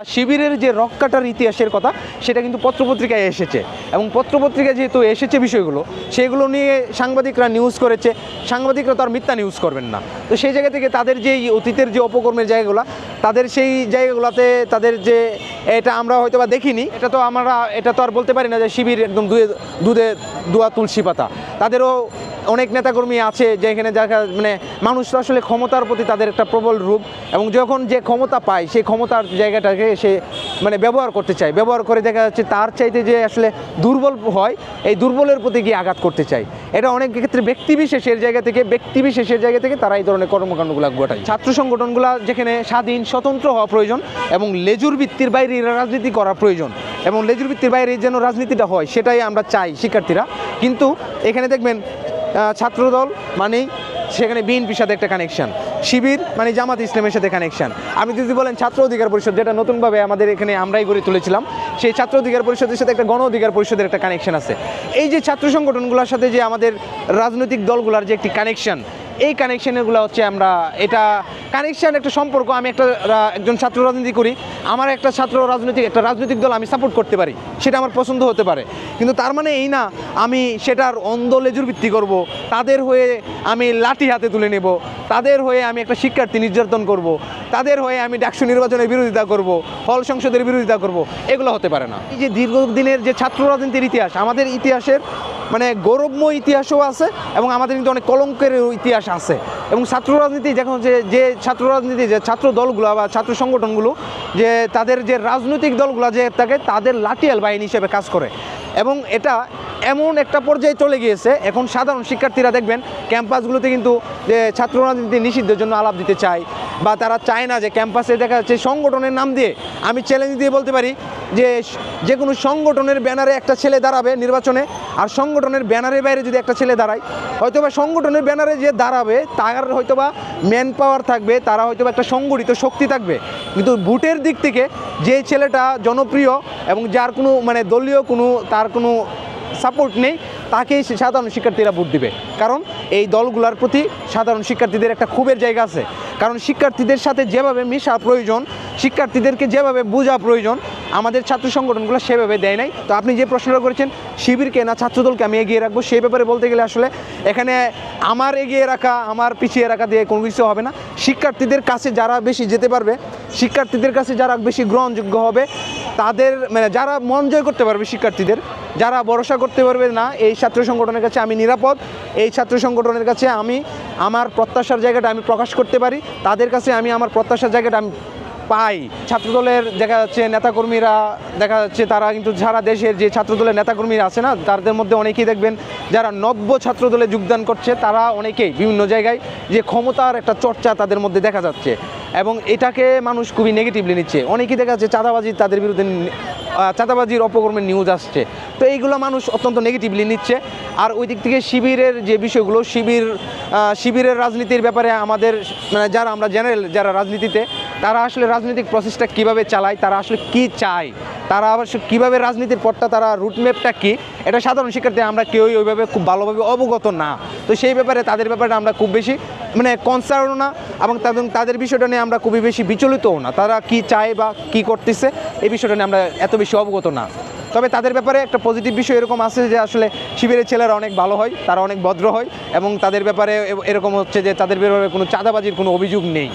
শিবিরের যে রক কাটার ইতিহাসের কথা, সেটা কিন্তু পত্রপত্রিকায় এসেছে। এবং পত্রপত্রিকায় যেহেতু এসেছে বিষয়গুলো, সেগুলো নিয়ে সাংবাদিকরা নিউজ করেছে, সাংবাদিকরা তো আর মিথ্যা নিউজ করবেন না। তো সেই জায়গা থেকে তাদের যে অতীতের যে অপকর্মের জায়গাগুলো, তাদের সেই জায়গাগুলোতে তাদের যে এটা আমরা হয়তো বা দেখিনি, এটা তো আমরা, এটা তো আর বলতে পারি না যে শিবির একদম দুধে দুধে দুয়া তুলসী পাতা। তাদেরও অনেক নেতাকর্মী আছে যেখানে দেখা মানে মানুষ আসলে ক্ষমতার প্রতি তাদের একটা প্রবল রূপ এবং যখন যে ক্ষমতা পায়, সেই ক্ষমতার জায়গাটাকে সে মানে ব্যবহার করতে চায়। ব্যবহার করে দেখা যাচ্ছে তার চাইতে যে আসলে দুর্বল হয়, এই দুর্বলের প্রতি গিয়ে আঘাত করতে চায়। এটা অনেক ক্ষেত্রে ব্যক্তিবিশেষের জায়গা থেকে, ব্যক্তিবিশেষের জায়গা থেকে তারা এই ধরনের কর্মকাণ্ডগুলো ঘটায়। ছাত্র সংগঠনগুলো যেখানে স্বাধীন, স্বতন্ত্র হওয়া প্রয়োজন এবং লেজুর ভিত্তির বাইরে রাজনীতি করা প্রয়োজন এবং লেজুর ভিত্তির বাইরে যেন রাজনীতিটা হয়, সেটাই আমরা চাই শিক্ষার্থীরা। কিন্তু এখানে দেখবেন ছাত্রদল মানেই সেখানে বিএনপির সাথে একটা কানেকশন শিবির মানে জামাত ইসলামের সাথে কানেকশান আপনি যদি বলেন ছাত্র অধিকার পরিষদ, যেটা নতুনভাবে আমাদের এখানে আমরাই গড়ে তুলেছিলাম, সেই ছাত্র অধিকার পরিষদের সাথে একটা গণ অধিকার পরিষদের একটা কানেকশন আছে। এই যে ছাত্র সংগঠনগুলোর সাথে যে আমাদের রাজনৈতিক দলগুলোর যে একটি কানেকশন এই কানেকশানগুলো হচ্ছে আমরা, এটা কানেকশান একটা সম্পর্ক, আমি একটা একজন ছাত্র রাজনীতি করি, আমার একটা ছাত্র রাজনৈতিক, একটা রাজনৈতিক দল আমি সাপোর্ট করতে পারি, সেটা আমার পছন্দ হতে পারে। কিন্তু তার মানে এই না, আমি সেটার অন্ধ লেজুর ভিত্তি করব, তাদের হয়ে আমি লাঠি হাতে তুলে নেব, তাদের হয়ে আমি একটা শিক্ষার্থী নির্যাতন করব, তাদের হয়ে আমি ডাকসু নির্বাচনের বিরোধিতা করব, হল সংসদের বিরোধিতা করব, এগুলো হতে পারে না। এই যে দীর্ঘদিনের যে ছাত্র রাজনীতির ইতিহাস, আমাদের ইতিহাসের মানে গৌরবময় ইতিহাসও আছে এবং আমাদের কিন্তু অনেক কলঙ্কের ইতিহাস আছে। এবং ছাত্র রাজনীতি যখন যে যে ছাত্র রাজনীতি, যে ছাত্র দলগুলো বা ছাত্র সংগঠনগুলো যে তাদের যে রাজনৈতিক দলগুলো যে থাকে, তাদের লাঠিয়াল বাহিনী হিসেবে কাজ করে। এবং এটা এমন একটা পর্যায়ে চলে গিয়েছে, এখন সাধারণ শিক্ষার্থীরা দেখবেন ক্যাম্পাসগুলোতে কিন্তু যে ছাত্র রাজনীতি নিষিদ্ধের জন্য আলাপ দিতে চায় বা তারা চায় না যে ক্যাম্পাসে দেখা যাচ্ছে সংগঠনের নাম দিয়ে আমি চ্যালেঞ্জ দিয়ে বলতে পারি যে যে কোনো সংগঠনের ব্যানারে একটা ছেলে দাঁড়াবে নির্বাচনে, আর সংগঠনের ব্যানারের বাইরে যদি একটা ছেলে দাঁড়ায়, হয়তোবা সংগঠনের ব্যানারে যে দাঁড়াবে তার হয়তোবা ম্যান পাওয়ার থাকবে, তারা হয়তোবা একটা সংগঠিত শক্তি থাকবে। কিন্তু ভোটের দিক থেকে যে ছেলেটা জনপ্রিয় এবং যার কোনো মানে দলীয় কোনো, তার কোনো সাপোর্ট নেই তাকেই সাধারণ শিক্ষার্থীরা ভোট দিবে। কারণ এই দলগুলোর প্রতি সাধারণ শিক্ষার্থীদের একটা ক্ষোভের জায়গা আছে। কারণ শিক্ষার্থীদের সাথে যেভাবে মেশা প্রয়োজন, শিক্ষার্থীদেরকে যেভাবে বোঝা প্রয়োজন, আমাদের ছাত্র সংগঠনগুলো সেভাবে দেয় নাই। তো আপনি যে প্রশ্নটা করেছেন, শিবিরকে না ছাত্রদলকে আমি এগিয়ে রাখব, সেই ব্যাপারে বলতে গেলে আসলে এখানে আমার এগিয়ে রাখা, আমার পিছিয়ে রাখা দিয়ে কোনো কিছু হবে না। শিক্ষার্থীদের কাছে যারা বেশি যেতে পারবে, শিক্ষার্থীদের কাছে যারা বেশি গ্রহণযোগ্য হবে, তাদের মানে যারা মন জয় করতে পারবে শিক্ষার্থীদের যারা ভরসা করতে পারবে না, এই ছাত্র সংগঠনের কাছে আমি নিরাপদ। এই ছাত্র সংগঠনের কাছে আমি আমার প্রত্যাশার জায়গাটা আমি প্রকাশ করতে পারি। তাদের কাছে আমি আমার প্রত্যাশার জায়গাটা আমি পাই। ছাত্রদলের দেখা যাচ্ছে নেতাকর্মীরা, দেখা যাচ্ছে তারা কিন্তু সারা দেশের যে ছাত্রদলের নেতাকর্মীরা আছে না, তাদের মধ্যে অনেকেই দেখবেন যারা নব্য ছাত্রদলে যোগদান করছে, তারা অনেকেই বিভিন্ন জায়গায় যে ক্ষমতার একটা চর্চা তাদের মধ্যে দেখা যাচ্ছে। এবং এটাকে মানুষ খুবই নেগেটিভলি নিচ্ছে। অনেকেই দেখা যাচ্ছে চাঁদাবাজি তাদের বিরুদ্ধে চাঁদাবাজির অপকর্মের নিউজ আসছে। তো এইগুলো মানুষ অত্যন্ত নেগেটিভলি নিচ্ছে। আর ওই দিক থেকে শিবিরের যে বিষয়গুলো, শিবির শিবিরের রাজনীতির ব্যাপারে আমাদের মানে যারা আমরা জেনারেল যারা রাজনীতিতে, তারা আসলে রাজনৈতিক প্রসেসটা কীভাবে চালায়, তারা আসলে কি চায়, তারা আবার কীভাবে রাজনীতির পথটা, তারা রুটম্যাপটা কী, এটা সাধারণ শিক্ষার্থী আমরা কেউই ওইভাবে খুব ভালোভাবে অবগত না। তো সেই ব্যাপারে তাদের ব্যাপারে আমরা খুব বেশি মানে কনসার্নও না এবং তাদের তাদের বিষয়টা নিয়ে আমরা খুবই বেশি বিচলিতও না। তারা কি চায় বা কি করতেছে, এই বিষয়টা নিয়ে আমরা এত বেশি অবগত না। তবে তাদের ব্যাপারে একটা পজিটিভ বিষয় এরকম আছে যে আসলে শিবিরের ছেলেরা অনেক ভালো হয়, তারা অনেক ভদ্র হয় এবং তাদের ব্যাপারে এরকম হচ্ছে যে তাদের ব্যাপারে কোনো চাঁদাবাজির কোনো অভিযোগ নেই।